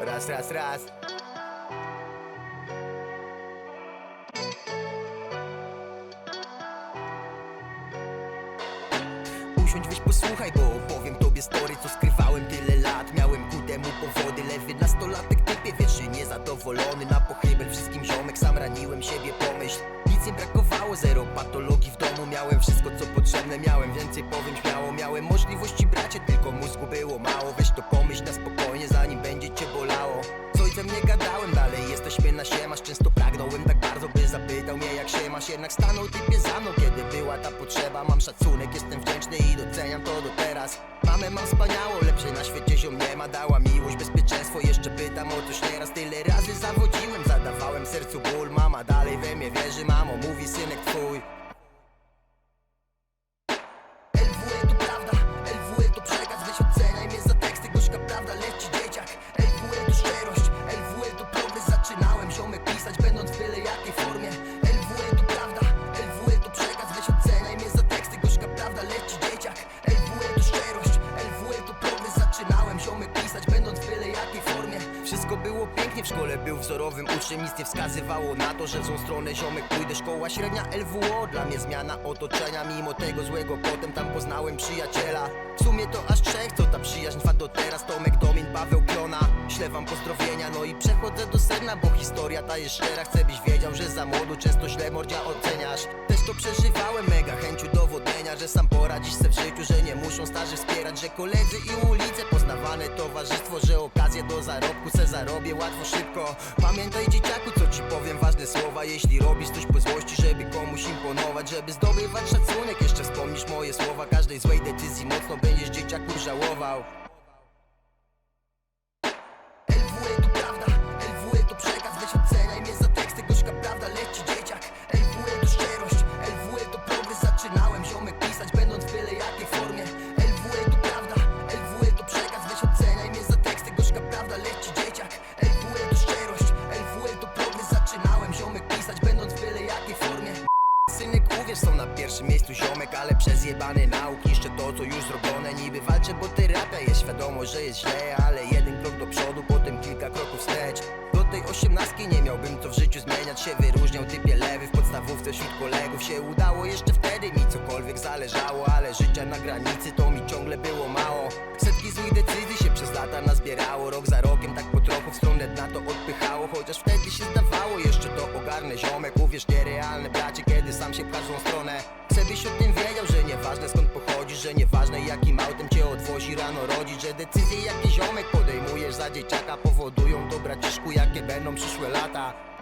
Raz, raz, raz. Usiądź, weź posłuchaj, bo opowiem tobie story, co skrywałem tyle lat. Miałem ku temu powody, lewy nastolatek typie wierzy Niezadowolony. Na pochybel, wszystkim ziomek Sam raniłem siebie, pomyśl. Nic nie brakowało, zero patologii w domu. Miałem wszystko co potrzebne, miałem więcej, powiem śmiało. Miałem możliwości bracie, tylko mózgu było mało. Weź to pomyśl na spokojnie, Jednak stanął typie za mną, kiedy była ta potrzeba. Mam szacunek, jestem wdzięczny i doceniam to do teraz. Mamę mam wspaniałą, lepszej na świecie ziom nie ma. Dała miłość, bezpieczeństwo, jeszcze pytam o coś nieraz. Tyle razy zawodziłem, zadawałem sercu ból. Mama dalej w szkole, był wzorowym uczniem. Nic nie wskazywało na to, że w złą stronę ziomek pójdę. Szkoła średnia LWO, dla mnie zmiana otoczenia. Mimo tego złego potem tam poznałem przyjaciela. W sumie to aż trzech, co ta przyjaźń trwa do teraz. Tomek Domin, Paweł Klona Ślę wam pozdrowienia, no i przechodzę do sedna Bo historia ta jest szczera, chcę byś wiedział, że za młodu Często źle mordzia oceniasz. Też to przeżywałem, mega chęciu dowodnienia Że sam poradzisz se w życiu, że nie muszą starzy wspierać Że koledzy i ulice, poznawane towarzystwo zarobku se zarobię łatwo, szybko. Pamiętaj dzieciaku, co ci powiem, ważne słowa. Jeśli robisz coś po złości, żeby komuś imponować Żeby zdobywać szacunek, jeszcze wspomnisz moje słowa. Każdej złej decyzji mocno będziesz dzieciaku żałował Ale przez jebany nauk niszczę to, co już zrobione. Niby walczę, bo terapia jest świadomość, że jest źle Ale jeden krok do przodu, potem kilka kroków wstecz. Do tej osiemnastki nie miałbym co w życiu zmieniać Się wyróżniał typie lewy w podstawówce wśród kolegów. Się udało jeszcze wtedy mi cokolwiek zależało Ale życia na granicy to mi ciągle było mało. Setki złych decyzji się przez lata nazbierało Rok za rokiem tak po trochu w stronę dna to odpychało. Chociaż wtedy się zdawało jeszcze to ogarnę ziomek Uwierz nierealne. Bracie, kiedy sam się w każdą stronę Chcę byś o tym wiedział, że nieważne skąd pochodzisz Że nieważne jakim autem cię odwozi. Rano rodzić Że decyzje jakie ziomek podejmujesz za dzieciaka. Powodują to braciszku jakie będą przyszłe lata